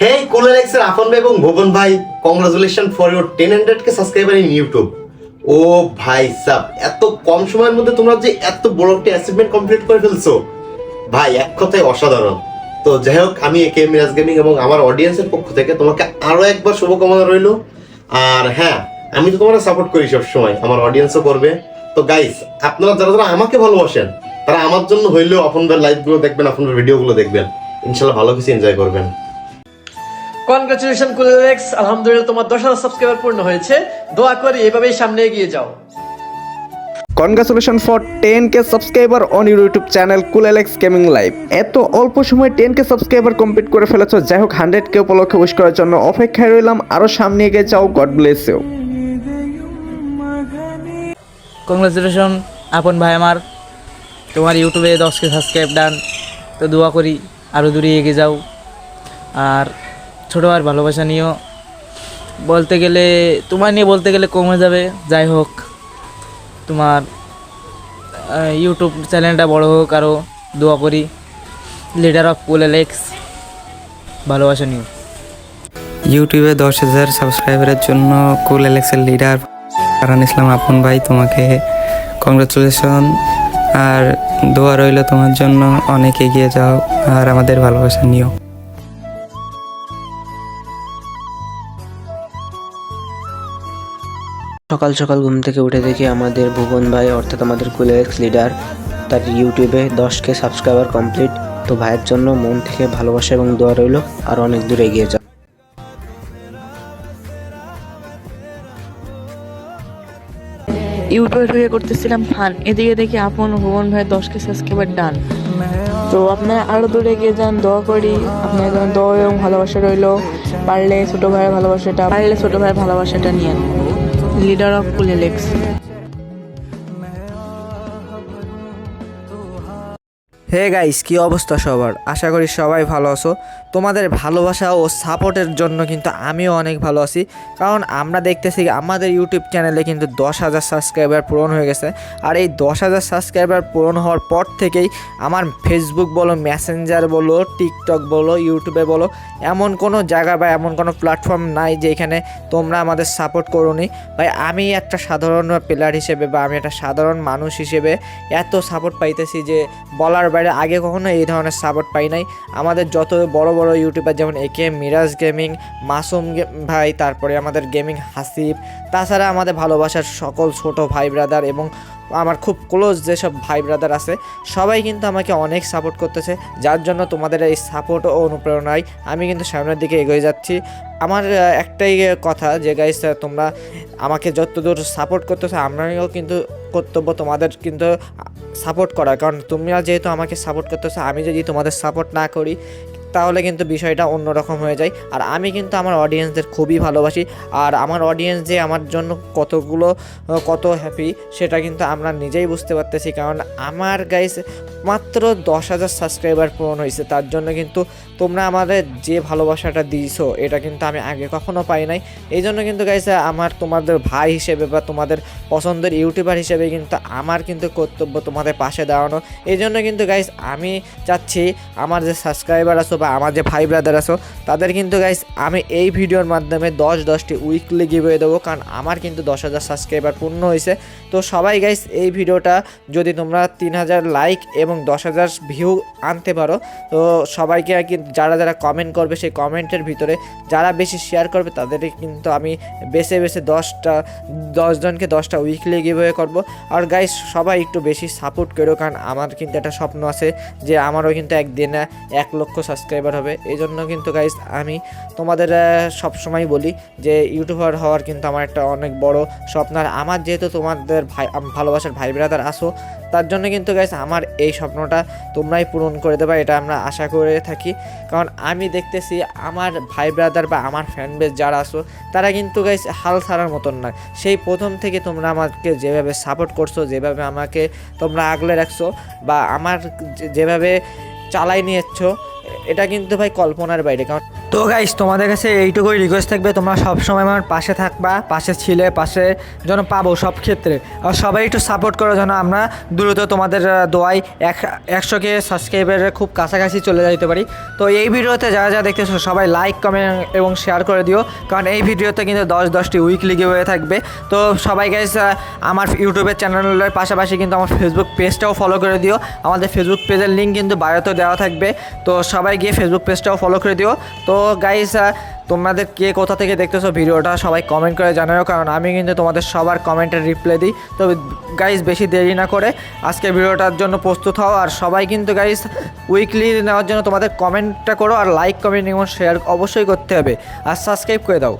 হে কোলেরেক্সের আফন ভাই এবং ভুবন ভাই congratulation for your ten hundred K subscriber in YouTube ও ভাই সাব, এত কম সময়ের মধ্যে তোমরা যে এত বড় একটা অ্যাচিভমেন্ট কমপ্লিট করে ফেলছো। ভাই, এক কথায় অসাধারণ। তো যাই হোক, আমি একে মিরাজ গেমিং এবং আমার অডিয়েন্সের পক্ষ থেকে তোমাকে আরও একবার শুভকামনা রইল। আর হ্যাঁ আমি তো তোমার সাপোর্ট করি সবসময়, আমার অডিয়েন্সও করবে। তো গাইস আপনারা যারা যারা আমাকে ভালোবাসেন, তারা আমার জন্য হইলেও আপনাদের লাইভগুলো দেখবেন, আপনাদের ভিডিওগুলো দেখবেন। ইনশাল্লাহ ভালো কিছু এনজয় করবেন। কনগ্রাচুলেশন কুলেক্স আলহামদুলিল্লাহ তোমার দশ হাজার সাবস্ক্রাইবার পূর্ণ হয়েছে। দোয়া করি এভাবেই সামনে এগিয়ে যাও। Congratulation for ten K subscriber on your YouTube channel কুলেলেক্স gaming live এত অল্প সময় টেন কে সাবস্ক্রাইবার কমপ্লিট করে ফেলেছো যাই হোক হান্ড্রেড কে উপলক্ষে উইশ করার জন্য অপেক্ষায় রইলাম। আরও সামনে এগিয়ে যাও গড ব্লেস ইউ কংগ্রেচুলেশন আপন ভাই আমার। তোমার ইউটিউবে দশকে সাবস্ক্রাইব ডান তো দোয়া করি আরও দূরে এগিয়ে যাও। আর ছোটো আর ভালোবাসা নিয়েও বলতে গেলে তোমার নিয়ে বলতে গেলে কমে যাবে। যাই হোক, তোমার ইউটিউব চ্যানেলটা বড় হোক আরও দোয়া করি। লিডার অফ কুল এলেক্স ভালোবাসা নিও। ইউটিউবে দশ হাজার সাবস্ক্রাইবারের জন্য কুল এলেক্সের লিডার কারণ ইসলাম আপন ভাই, তোমাকে কংগ্রাচুলেশন আর দোয়া রইল তোমার জন্য, অনেক এগিয়ে যাও আর আমাদের ভালোবাসা নিও। সকাল সকাল ঘুম থেকে উঠে দেখি আমাদের ভুবন ভাই, অর্থাৎ আমাদের কুলেক্স লিডার তার ইউটিউবে দশকে সাবস্ক্রাইবার কমপ্লিট তো ভাইয়ের জন্য মন থেকে ভালোবাসা এবং দোয়া রইল, আর অনেক দূর এগিয়ে যাও। ইউটিউবে ঢুকে করতেছিলাম ফান এদিকে দেখি আপন ভুবন ভাই দশকে সাবস্ক্রাইবার ডান তো আপনারা আরও দূরে গিয়ে যান, দোয়া করি। আপনার জন্য দোয়া এবং ভালোবাসা রইল। পারলে ছোট ভাইয়ের ভালোবাসাটা পারলে ছোট ভাইয়ের ভালোবাসাটা নিয়েন। লিডার অফ কুলেলেক্স হে গাইস কি অবস্থা সবার? আশা করি সবাই ভালো আছো। তোমাদের ভালোবাসা ও সাপোর্টের জন্য কিন্তু আমিও অনেক ভালো আছি। কারণ আমরা দেখতেছি আমাদের ইউটিউব চ্যানেলে কিন্তু দশ হাজার সাবস্ক্রাইবার পূরণ হয়ে গেছে। আর এই দশ হাজার সাবস্ক্রাইবার পূরণ হওয়ার পর থেকেই আমার ফেসবুক বলো মেসেঞ্জার বলো টিকটক বলো ইউটিউবে বলো, এমন কোনো জায়গা বা এমন কোনো প্ল্যাটফর্ম নাই যেখানে তোমরা আমাদের সাপোর্ট করোনি। ভাই, আমি একটা সাধারণ প্লেয়ার হিসেবে বা আমি একটা সাধারণ মানুষ হিসেবে এত সাপোর্ট পাইতেছি যে বলার বাইরে আগে কখনো এই ধরনের সাপোর্ট পাই নাই। আমাদের যত বড় বড় ইউটিউবার যেমন একে মিরাজ গেমিং, মাসুম ভাই, তারপরে আমাদের গেমিং হাসিব। তাছাড়া আমাদের ভালোবাসার সকল ছোট ভাই ব্রাদার এবং আমার খুব ক্লোজ যেসব ভাই ব্রাদার আছে, সবাই কিন্তু আমাকে অনেক সাপোর্ট করতেছে, যার জন্য তোমাদের এই সাপোর্ট ও অনুপ্রেরণায় আমি কিন্তু সামনের দিকে এগিয়ে যাচ্ছি। আমার একটাই কথা যে গাইস তোমরা আমাকে যতদূর সাপোর্ট করতেছো, আমরাও কিন্তু কর্তব্য তোমাদের কিন্তু সাপোর্ট করা কারণ তোমরা যেহেতু আমাকে সাপোর্ট করতেছো, আমি যদি তোমাদের সাপোর্ট না করি তাহলে কিন্তু বিষয়টা অন্যরকম হয়ে যায়। আর আমি কিন্তু আমার অডিয়েন্সদের খুবই ভালোবাসি। আর আমার অডিয়েন্স যে আমার জন্য কতগুলো কত হ্যাপি সেটা কিন্তু আমরা নিজেই বুঝতে পারতেছি। কারণ আমার গাইস মাত্র দশ হাজার সাবস্ক্রাইবার পূরণ হয়েছে। তার জন্য কিন্তু তোমরা আমাদের যে ভালোবাসাটা দিয়েছ, এটা কিন্তু আমি আগে কখনো পাই নাই। এই জন্য কিন্তু গাইস আমার তোমাদের ভাই হিসেবে বা তোমাদের পছন্দের ইউটিউবার হিসেবে কিন্তু আমার কিন্তু কর্তব্য তোমাদের পাশে দাঁড়ানো। এই জন্য কিন্তু গাইস আমি চাচ্ছি আমার যে সাবস্ক্রাইবার আছো বা আমার যে ভাই ব্রাদার আছো, তাদের কিন্তু গাইস আমি এই ভিডিওর মাধ্যমে দশ দশটি উইকলি গিভওয়ে দেবো, কারণ আমার কিন্তু দশ হাজার সাবস্ক্রাইবার পূর্ণ হয়েছে। তো সবাই গাইস এই ভিডিওটা যদি তোমরা তিন হাজার লাইক এবং দশ হাজার ভিউ আনতে পারো, তো সবাইকে কিন্তু যারা যারা কমেন্ট করবে সেই কমেন্টের ভিতরে যারা বেশি শেয়ার করবে তাদের কিন্তু আমি বেছে বেছে দশটা দশজনকে দশটা উইকলি গিভওয়ে করব। আর গাইস সবাই একটু বেশি সাপোর্ট করো কারণ আমার কিন্তু একটা স্বপ্ন আছে যে আমারও কিন্তু একদিনে এক লক্ষ সাবস্ক্রাইবার হবে। এই জন্য কিন্তু গাইস আমি তোমাদের সব সময় বলি যে ইউটিউবার হওয়ার কিন্তু আমার একটা অনেক বড় স্বপ্ন। আর আমার যেহেতু তোমাদের ভাই ভালোবাসার ভাই ব্রাদার আসো তার জন্য কিন্তু গাইস আমার এই স্বপ্নটা তোমরাই পূরণ করে দেবা, এটা আমরা আশা করে থাকি। কারণ আমি দেখতেছি আমার ভাই ব্রাদার বা আমার ফ্যান বেস যারা আসো তারা কিন্তু গাইস হাল ছাড়ার মতন না সেই প্রথম থেকে তোমরা আমাকে যেভাবে সাপোর্ট করছ, যেভাবে আমাকে তোমরা আগলে রাখছো বা আমার যেভাবে চালাই নিয়েছো, এটা কিন্তু ভাই কল্পনার বাইরে। কারণ তো গাইস তোমাদের কাছে এইটুকুই রিকোয়েস্ট থাকবে, তোমরা সবসময় আমার পাশে থাকবা, পাশে ছিলে, পাশে যেন পাবো সব ক্ষেত্রে। আর সবাই একটু সাপোর্ট করো যেন আমরা দ্রুত তোমাদের দোয়াই এক, একশোকে সাবস্ক্রাইবারের খুব কাছাকাছি চলে যেতে পারি। তো এই ভিডিওতে যারা যারা দেখতেছো, সবাই লাইক কমেন্ট এবং শেয়ার করে দিও, কারণ এই ভিডিওতে কিন্তু দশ, দশটি উইকলি হয়ে থাকবে। তো সবাই গাইস আমার ইউটিউবের চ্যানেলের পাশাপাশি কিন্তু আমার ফেসবুক পেজটাও ফলো করে দিও। আমাদের ফেসবুক পেজের লিঙ্ক কিন্তু বায়োতে দেওয়া থাকবে। তো সবাই গিয়ে ফেসবুক পেজটাও ফলো করে দিও। তো গাইস তোমাদের কে কোথা থেকে দেখতেছো ভিডিওটা সবাই কমেন্ট করে জানাও, কারণ আমি কিন্তু তোমাদের সবার কমেন্টের রিপ্লাই দিই। তো গাইস বেশি দেরি না করে আজকে ভিডিওটার জন্য প্রস্তুত হও, আর সবাই কিন্তু গাইস উইকলি নেওয়ার জন্য তোমাদের কমেন্টটা করো, আর লাইক কমেন্ট এবং শেয়ার অবশ্যই করতে হবে। আর সাবস্ক্রাইব করে দাও।